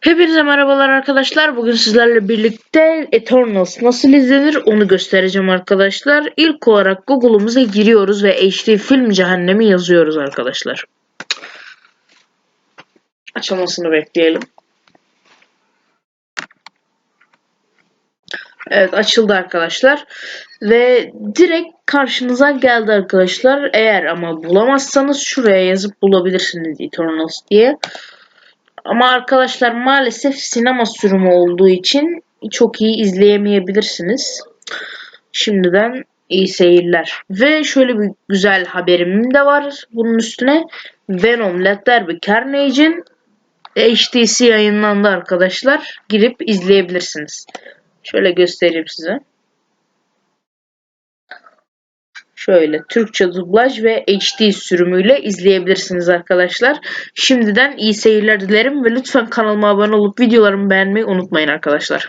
Hepinize merhabalar arkadaşlar. Bugün sizlerle birlikte Eternals nasıl izlenir onu göstereceğim arkadaşlar. İlk olarak Google'umuza giriyoruz ve HD film cehennemi yazıyoruz arkadaşlar. Açılmasını bekleyelim. Evet açıldı arkadaşlar. Ve direkt karşınıza geldi arkadaşlar. Eğer ama bulamazsanız şuraya yazıp bulabilirsiniz Eternals diye. Ama arkadaşlar maalesef sinema sürümü olduğu için çok iyi izleyemeyebilirsiniz. Şimdiden iyi seyirler. Ve şöyle bir güzel haberim de var bunun üstüne. Venom, Let There Be Carnage'in HD'si yayınlandı arkadaşlar. Girip izleyebilirsiniz. Şöyle göstereyim size. Şöyle Türkçe dublaj ve HD sürümüyle izleyebilirsiniz arkadaşlar. Şimdiden iyi seyirler dilerim ve lütfen kanalıma abone olup videolarımı beğenmeyi unutmayın arkadaşlar.